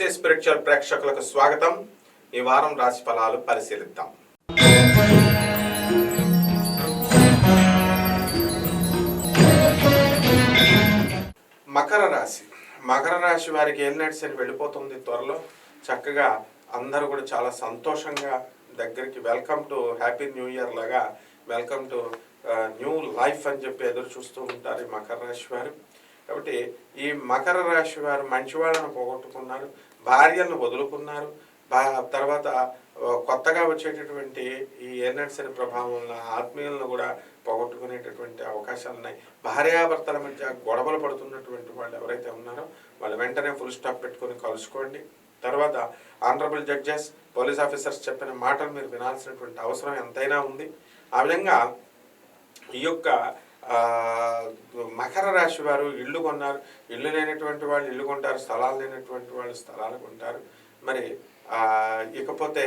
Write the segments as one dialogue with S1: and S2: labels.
S1: Picture ప్రేక్షకులకు స్వాగతం. ఈ వారం రాశి ఫలాలు పరిశీలిద్దాం. మకర రాశి. మకర రాశి వారికి ఏం శని వెళ్ళిపోతుంది త్వరలో? చక్కగా అందరూ కూడా చాలా సంతోషంగా దగ్గరికి welcome to happy new year లాగా వెల్కమ్ టు న్యూ లైఫ్ అని చెప్పి ఎదురు చూస్తూ ఉంటారు ఈ మకర రాశి వారు. కాబట్టి ఈ మకర రాశి వారు మంచివాళ్ళను పోగొట్టుకున్నారు. భార్యలను వదులుకున్నారు. బా తర్వాత కొత్తగా వచ్చేటటువంటి ఈ ఏనర్సరీ ప్రభావం వల్ల ఆత్మీయులను కూడా పోగొట్టుకునేటటువంటి అవకాశాలు ఉన్నాయి భార్యాభర్తల మధ్య గొడవలు పడుతున్నటువంటి వాళ్ళు ఎవరైతే ఉన్నారో వాళ్ళు వెంటనే ఫుల్ స్టాప్ పెట్టుకొని కలుసుకోండి. తర్వాత ఆనరబుల్ జడ్జెస్ పోలీస్ ఆఫీసర్స్ చెప్పిన మాటలు మీరు వినాల్సినటువంటి అవసరం ఎంతైనా ఉంది. ఆ విధంగా ఈ యొక్క మకర రాశి వారు ఇల్లు కొన్నారు. ఇల్లు లేనటువంటి వాళ్ళు ఇల్లు కొంటారు స్థలాలు లేనటువంటి వాళ్ళు స్థలాలు కొంటారు. మరి ఇకపోతే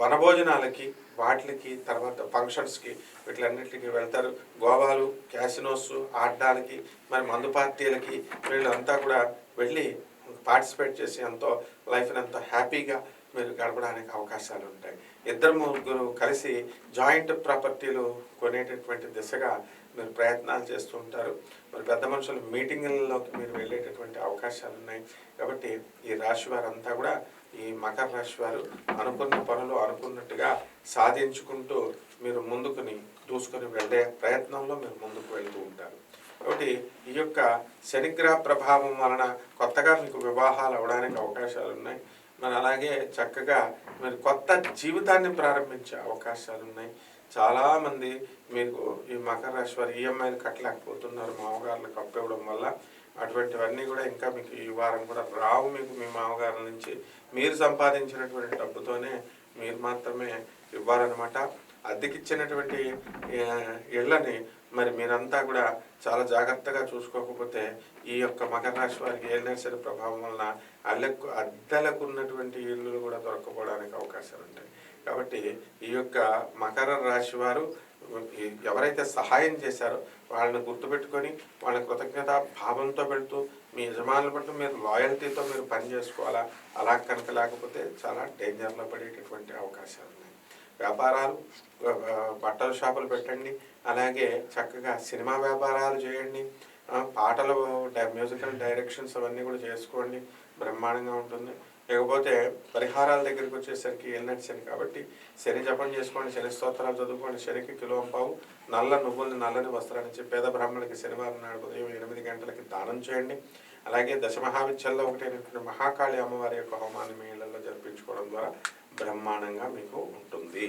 S1: వనభోజనాలకి వాటికి తర్వాత ఫంక్షన్స్కి వీటిలన్నిటికి వెళ్తారు. గోవాలు క్యాసినోస్ ఆడ్డాలకి మరి మందు పార్టీలకి వీళ్ళంతా కూడా వెళ్ళి పార్టిసిపేట్ చేసి ఎంతో లైఫ్ని ఎంతో హ్యాపీగా మీరు గడపడానికి అవకాశాలు ఉంటాయి. ఇద్దరు ముగ్గురు కలిసి జాయింట్ ప్రాపర్టీలు కొనేటటువంటి దిశగా మీరు ప్రయత్నాలు చేస్తూ ఉంటారు. మరి పెద్ద మనుషుల మీటింగుల్లోకి మీరు వెళ్ళేటటువంటి అవకాశాలు ఉన్నాయి. కాబట్టి ఈ రాశి వారంతా కూడా ఈ మకర రాశి వారు అనుకున్న పనులు అనుకున్నట్టుగా సాధించుకుంటూ మీరు ముందుకుని దూసుకొని వెళ్ళే ప్రయత్నంలో మీరు ముందుకు వెళ్తూ ఉంటారు. కాబట్టి ఈ యొక్క శనిగ్రహ ప్రభావం వలన కొత్తగా మీకు వివాహాలు అవడానికి అవకాశాలు ఉన్నాయి. మరి అలాగే చక్కగా మీరు కొత్త జీవితాన్ని ప్రారంభించే అవకాశాలు ఉన్నాయి. చాలామంది మీకు ఈ మకర రాశి వారు ఈఎంఐలు కట్టలేకపోతున్నారు మామగారులకు అప్పివ్వడం వల్ల. అటువంటివన్నీ కూడా ఇంకా మీకు ఈ వారం కూడా రావు మీకు మీ మామగారి నుంచి. మీరు సంపాదించినటువంటి డబ్బుతోనే మీరు మాత్రమే ఇవ్వాలన్నమాట. అద్దెకిచ్చినటువంటి ఇళ్ళని మరి మీరంతా కూడా చాలా జాగ్రత్తగా చూసుకోకపోతే ఈ యొక్క మకర రాశి వారికి ఏ ప్రభావం వలన అల్లెకు అద్దెలకు ఉన్నటువంటి ఇల్లులు కూడా దొరకపోవడానికి అవకాశాలు ఉంటాయి కాబట్టి ఈ యొక్క మకర రాశి వారు ఎవరైతే సహాయం చేశారో వాళ్ళని గుర్తుపెట్టుకొని వాళ్ళ కృతజ్ఞత భావంతో పెడుతూ మీ యజమానులు పట్ల మీరు లాయల్టీతో మీరు పని చేసుకోవాలా? అలా కనుక లేకపోతే చాలా డేంజర్లో పడేటటువంటి అవకాశాలు ఉన్నాయి. వ్యాపారాలు బట్టల షాపులు పెట్టండి. అలాగే చక్కగా సినిమా వ్యాపారాలు చేయండి. పాటలు మ్యూజికల్ డైరెక్షన్స్ అవన్నీ కూడా చేసుకోండి. బ్రహ్మాండంగా ఉంటుంది. లేకపోతే పరిహారాల దగ్గరికి వచ్చేసరికి వెళ్ళినట్టు శని కాబట్టి శని జపం చేసుకోండి శని స్తోత్రాలు చదువుకోండి శనికి కిలో పావు నల్ల నువ్వుల్ని నల్లని వస్త్రాన్ని ఇచ్చి పేద బ్రాహ్మణులకి శనివారం నాడు ఉదయం ఎనిమిది గంటలకి దానం చేయండి. అలాగే దశమహావిద్యల్లో ఒకటైనటువంటి మహాకాళి అమ్మవారి యొక్క హోమాన్ని మీ ఇళ్ళలో జరిపించుకోవడం ద్వారా బ్రహ్మాండంగా మీకు ఉంటుంది.